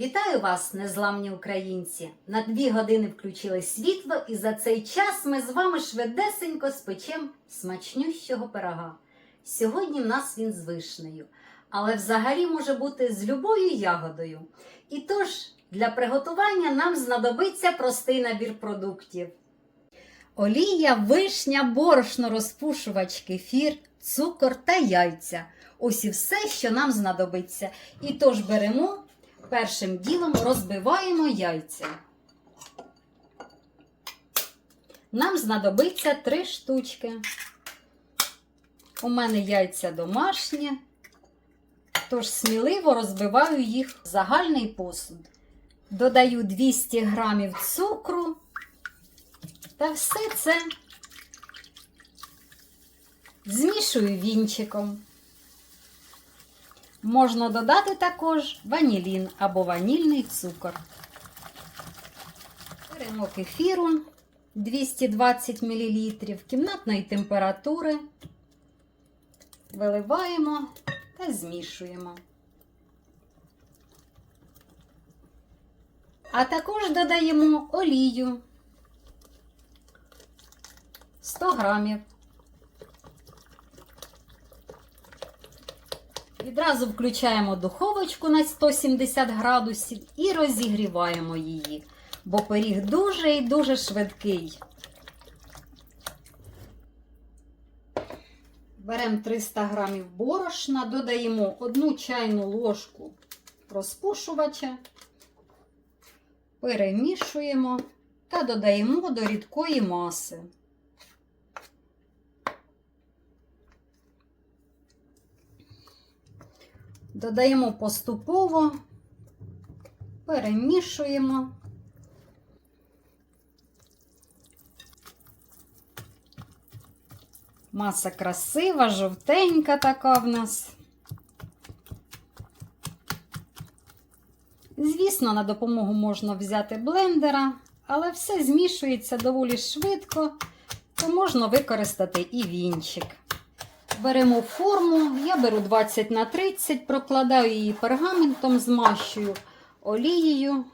Вітаю вас, незламні українці! На дві години включили світло, і за цей час ми з вами швидесенько спечем смачнющого пирога. Сьогодні в нас він з вишнею, але взагалі може бути з любою ягодою. І тож для приготування нам знадобиться простий набір продуктів. Олія, вишня, борошно, розпушувач, кефір, цукор та яйця. Ось і все, що нам знадобиться. І тож беремо першим ділом розбиваємо яйця. Нам знадобиться три штучки. У мене яйця домашні, тож сміливо розбиваю їх в загальний посуд. Додаю 200 грамів цукру та все це змішую вінчиком. Можна додати також ванілін або ванільний цукор. Беремо кефіру 220 мл кімнатної температури, виливаємо та змішуємо. А також додаємо олію 100 грамів. Відразу включаємо духовочку на 170 градусів і розігріваємо її, бо пиріг дуже і дуже швидкий. Беремо 300 грамів борошна, додаємо 1 чайну ложку розпушувача, перемішуємо та додаємо до рідкої маси. Додаємо поступово, перемішуємо. Маса красива, жовтенька така в нас. Звісно, на допомогу можна взяти блендера, але все змішується доволі швидко, то можна використати і вінчик. Беремо форму, я беру 20 на 30, прокладаю її пергаментом, змащую олією,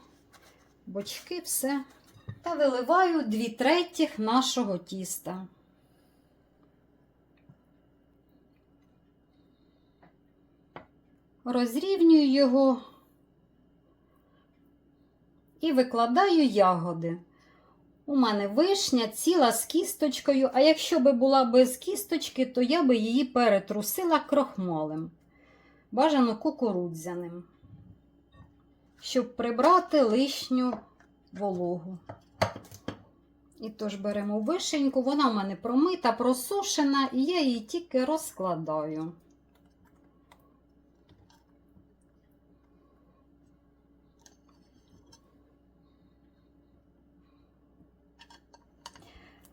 бочки, все. Та виливаю 2 третіх нашого тіста. Розрівнюю його і викладаю ягоди. У мене вишня ціла з кісточкою, а якщо би була без кісточки, то я би її перетрусила крохмалем, бажано кукурудзяним, щоб прибрати лишню вологу. І тож беремо вишеньку, вона в мене промита, просушена, і я її тільки розкладаю.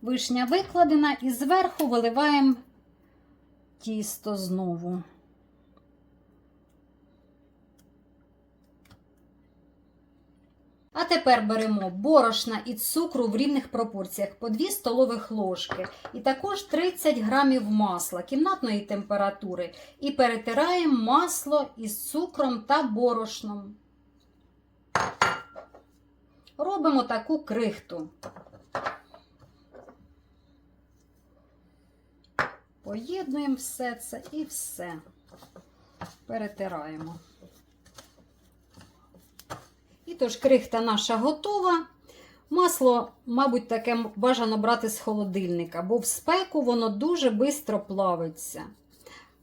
Вишня викладена і зверху виливаємо тісто знову. А тепер беремо борошна і цукру в рівних пропорціях по 2 столових ложки. І також 30 грамів масла кімнатної температури. І перетираємо масло із цукром та борошном. Робимо таку крихту. Поєднуємо все це і все. Перетираємо. І тож крихта наша готова. Масло, мабуть, таке бажано брати з холодильника, бо в спеку воно дуже швидко плавиться.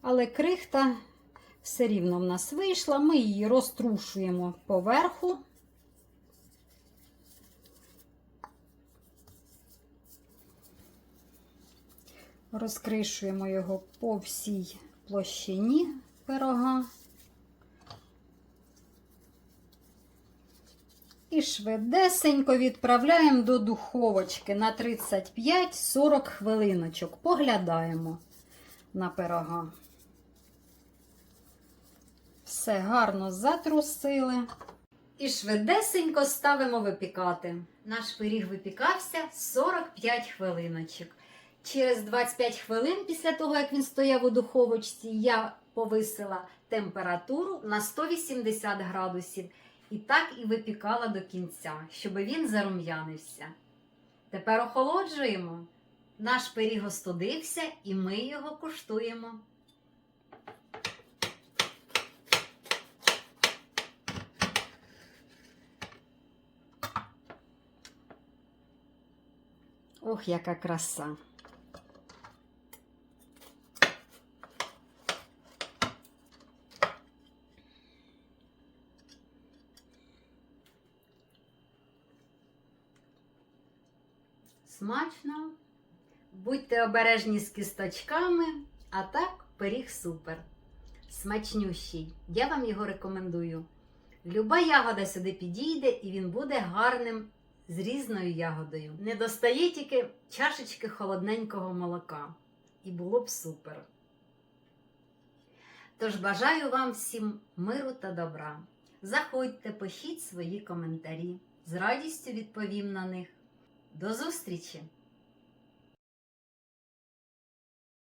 Але крихта все рівно в нас вийшла. Ми її розтрушуємо поверху. Розкришуємо його по всій площині пирога. І швидесенько відправляємо до духовочки на 35-40 хвилиночок. Поглядаємо на пирога. Все гарно затрусили. І швидесенько ставимо випікати. Наш пиріг випікався 45 хвилиночок. Через 25 хвилин після того, як він стояв у духовочці, я повисила температуру на 180 градусів І так і випікала до кінця, щоб він зарум'янився. Тепер охолоджуємо. Наш пиріг остудився, і ми його куштуємо. Ох, яка краса! Смачно. Будьте обережні з кісточками, а так пиріг супер. Смачнющий. Я вам його рекомендую. Люба ягода сюди підійде і він буде гарним з різною ягодою. Не достає тільки чашечки холодненького молока. І було б супер. Тож бажаю вам всім миру та добра. Заходьте, пишіть свої коментарі. З радістю відповім на них. До зустрічі!